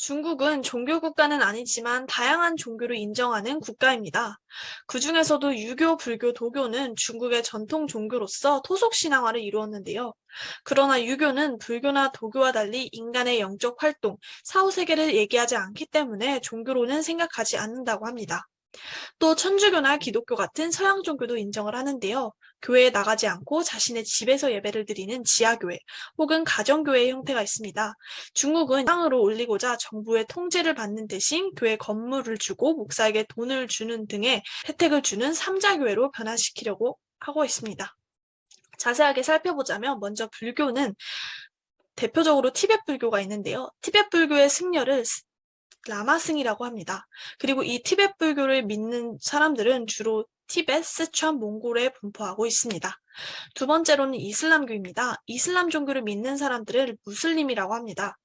중국은 종교 국가는 아니지만 다양한 종교를 인정하는 국가입니다. 그 중에서도 유교, 불교, 도교는 중국의 전통 종교로서 토속 신앙화를 이루었는데요. 그러나 유교는 불교나 도교와 달리 인간의 영적 활동, 사후 세계를 얘기하지 않기 때문에 종교로는 생각하지 않는다고 합니다. 또 천주교나 기독교 같은 서양 종교도 인정을 하는데요. 교회에 나가지 않고 자신의 집에서 예배를 드리는 지하교회 혹은 가정교회의 형태가 있습니다. 중국은 땅으로 올리고자 정부의 통제를 받는 대신 교회 건물을 주고 목사에게 돈을 주는 등의 혜택을 주는 삼자교회로 변화시키려고 하고 있습니다. 자세하게 살펴보자면 먼저 불교는 대표적으로 티벳 불교가 있는데요. 티벳 불교의 승려를 라마승이라고 합니다. 그리고 이 티벳 불교를 믿는 사람들은 주로 티벳, 스촨, 몽골에 분포하고 있습니다. 두 번째로는 이슬람교입니다. 이슬람 종교를 믿는 사람들을 무슬림이라고 합니다.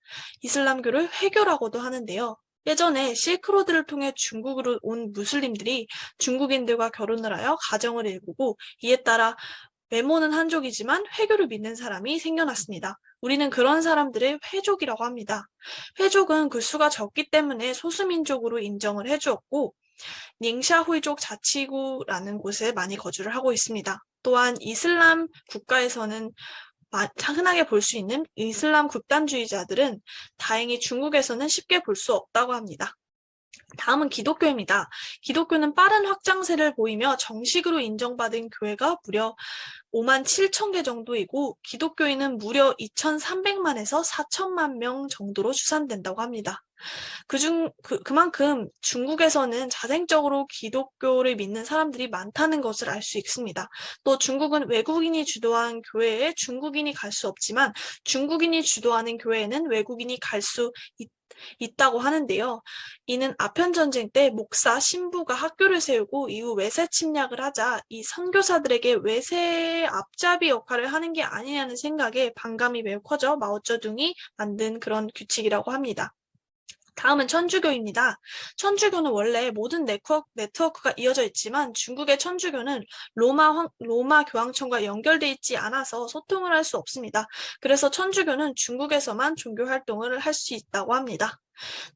이슬람교를 회교라고도 하는데요. 예전에 실크로드를 통해 중국으로 온 무슬림들이 중국인들과 결혼을 하여 가정을 일구고 이에 따라 외모는 한족이지만 회교를 믿는 사람이 생겨났습니다. 우리는 그런 사람들을 회족이라고 합니다. 회족은 그 수가 적기 때문에 소수민족으로 인정을 해주었고 닝샤후이족 자치구라는 곳에 많이 거주를 하고 있습니다. 또한 이슬람 국가에서는 흔하게 볼 수 있는 이슬람 극단주의자들은 다행히 중국에서는 쉽게 볼 수 없다고 합니다. 다음은 기독교입니다. 기독교는 빠른 확장세를 보이며 정식으로 인정받은 교회가 무려 5만 7천 개 정도이고 기독교인은 무려 2,300만에서 4천만 명 정도로 추산된다고 합니다. 그중 그, 그만큼 중국에서는 자생적으로 기독교를 믿는 사람들이 많다는 것을 알 수 있습니다. 또 중국은 외국인이 주도한 교회에 중국인이 갈 수 없지만 중국인이 주도하는 교회에는 외국인이 갈 수 있다고 하는데요. 이는 아편 전쟁 때 목사 신부가 학교를 세우고 이후 외세 침략을 하자 이 선교사들에게 외세의 앞잡이 역할을 하는 게 아니냐는 생각에 반감이 매우 커져 마오쩌둥이 만든 그런 규칙이라고 합니다. 다음은 천주교입니다. 천주교는 원래 모든 네트워크, 네트워크가 이어져 있지만 중국의 천주교는 로마, 황, 로마 교황청과 연결돼 있지 않아서 소통을 할 수 없습니다. 그래서 천주교는 중국에서만 종교 활동을 할 수 있다고 합니다.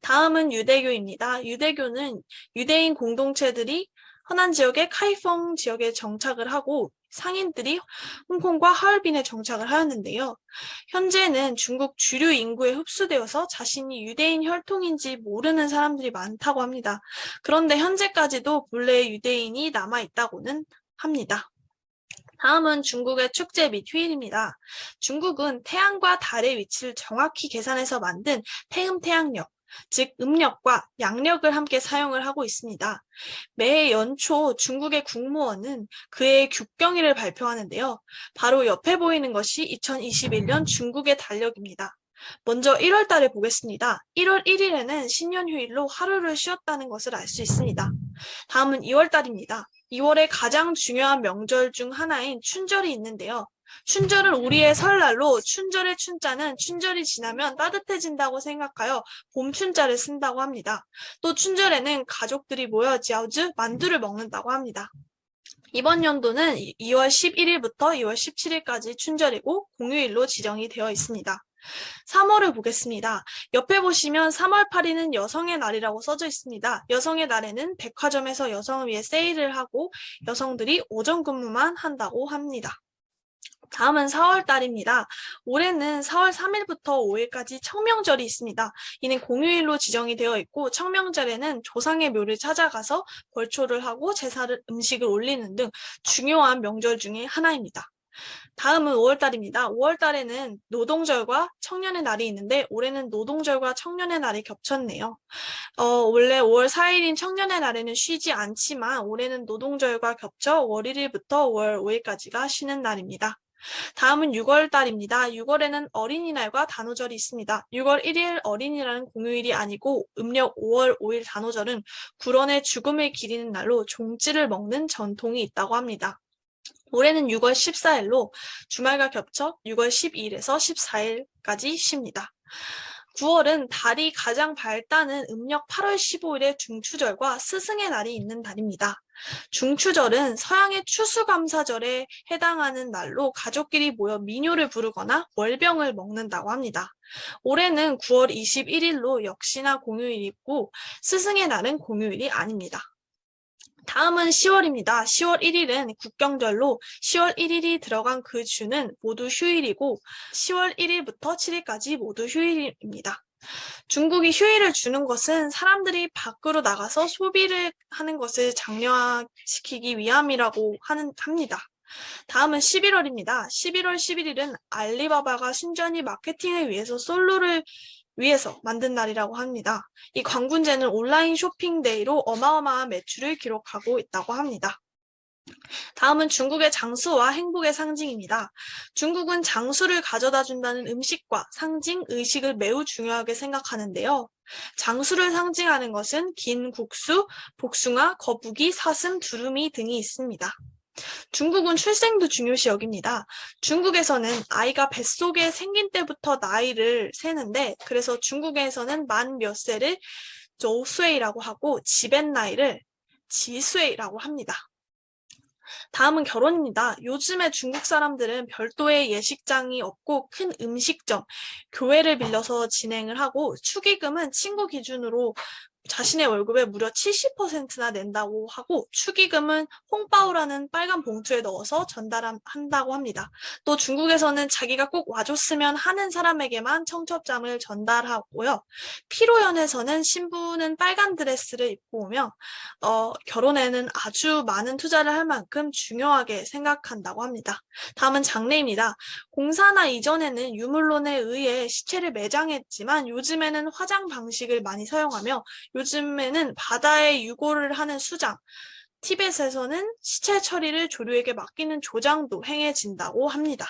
다음은 유대교입니다. 유대교는 유대인 공동체들이 허난 지역의 카이펑 지역에 정착을 하고 상인들이 홍콩과 하얼빈에 정착을 하였는데요. 현재는 중국 주류 인구에 흡수되어서 자신이 유대인 혈통인지 모르는 사람들이 많다고 합니다. 그런데 현재까지도 본래의 유대인이 남아있다고는 합니다. 다음은 중국의 축제 및 휴일입니다. 중국은 태양과 달의 위치를 정확히 계산해서 만든 태음태양력, 즉 음력과 양력을 함께 사용을 하고 있습니다. 매해 연초 중국의 국무원은 그의 국경일을 발표하는데요. 바로 옆에 보이는 것이 2021년 중국의 달력입니다. 먼저 1월 달에 보겠습니다. 1월 1일에는 신년 휴일로 하루를 쉬었다는 것을 알 수 있습니다. 다음은 2월 달입니다. 2월에 가장 중요한 명절 중 하나인 춘절이 있는데요. 춘절은 우리의 설날로 춘절의 춘자는 춘절이 지나면 따뜻해진다고 생각하여 봄춘자를 쓴다고 합니다. 또 춘절에는 가족들이 모여 지아우즈 만두를 먹는다고 합니다. 이번 연도는 2월 11일부터 2월 17일까지 춘절이고 공휴일로 지정이 되어 있습니다. 3월을 보겠습니다. 옆에 보시면 3월 8일은 여성의 날이라고 써져 있습니다. 여성의 날에는 백화점에서 여성을 위해 세일을 하고 여성들이 오전 근무만 한다고 합니다. 다음은 4월 달입니다. 올해는 4월 3일부터 5일까지 청명절이 있습니다. 이는 공휴일로 지정이 되어 있고 청명절에는 조상의 묘를 찾아가서 벌초를 하고 제사를 음식을 올리는 등 중요한 명절 중의 하나입니다. 다음은 5월달입니다. 5월달에는 노동절과 청년의 날이 있는데 올해는 노동절과 청년의 날이 겹쳤네요. 어, 원래 5월 4일인 청년의 날에는 쉬지 않지만 올해는 노동절과 겹쳐 월 1일부터 5월 5일까지가 쉬는 날입니다. 다음은 6월 달입니다. 6월에는 어린이날과 단오절이 있습니다. 6월 1일 어린이날은 공휴일이 아니고 음력 5월 5일 단오절은 구런의 죽음을 기리는 날로 종찌를 먹는 전통이 있다고 합니다. 올해는 6월 14일로 주말과 겹쳐 6월 12일에서 14일까지 쉽니다. 9월은 달이 가장 밝다는 음력 8월 15일의 중추절과 스승의 날이 있는 달입니다. 중추절은 서양의 추수감사절에 해당하는 날로 가족끼리 모여 민요를 부르거나 월병을 먹는다고 합니다. 올해는 9월 21일로 역시나 공휴일이고 스승의 날은 공휴일이 아닙니다. 다음은 10월입니다. 10월 1일은 국경절로 10월 1일이 들어간 그 주는 모두 휴일이고 10월 1일부터 7일까지 모두 휴일입니다. 중국이 휴일을 주는 것은 사람들이 밖으로 나가서 소비를 하는 것을 장려시키기 위함이라고 하는, 합니다. 다음은 11월입니다. 11월 11일은 알리바바가 신전이 마케팅을 위해서 솔로를 위해서 만든 날이라고 합니다. 이 광군제는 온라인 쇼핑데이로 어마어마한 매출을 기록하고 있다고 합니다. 다음은 중국의 장수와 행복의 상징입니다. 중국은 장수를 가져다 준다는 음식과 상징, 의식을 매우 중요하게 생각하는데요. 장수를 상징하는 것은 긴 국수, 복숭아, 거북이, 사슴, 두루미 등이 있습니다. 중국은 출생도 중요시 여깁니다. 중국에서는 아이가 뱃속에 생긴 때부터 나이를 세는데 그래서 중국에서는 만 몇 세를 조수이라고 하고 지벤 나이를 지수이라고 합니다. 다음은 결혼입니다. 요즘에 중국 사람들은 별도의 예식장이 없고 큰 음식점, 교회를 빌려서 진행을 하고 축의금은 친구 기준으로 자신의 월급의 무려 70%나 낸다고 하고 축의금은 홍바오라는 빨간 봉투에 넣어서 전달한다고 합니다. 또 중국에서는 자기가 꼭 와줬으면 하는 사람에게만 청첩장을 전달하고요. 피로연에서는 신부는 빨간 드레스를 입고 오며 어, 결혼에는 아주 많은 투자를 할 만큼 중요하게 생각한다고 합니다. 다음은 장례입니다. 공사나 이전에는 유물론에 의해 시체를 매장했지만 요즘에는 화장 방식을 많이 사용하며 요즘에는 바다에 유골을 하는 수장, 티벳에서는 시체 처리를 조류에게 맡기는 조장도 행해진다고 합니다.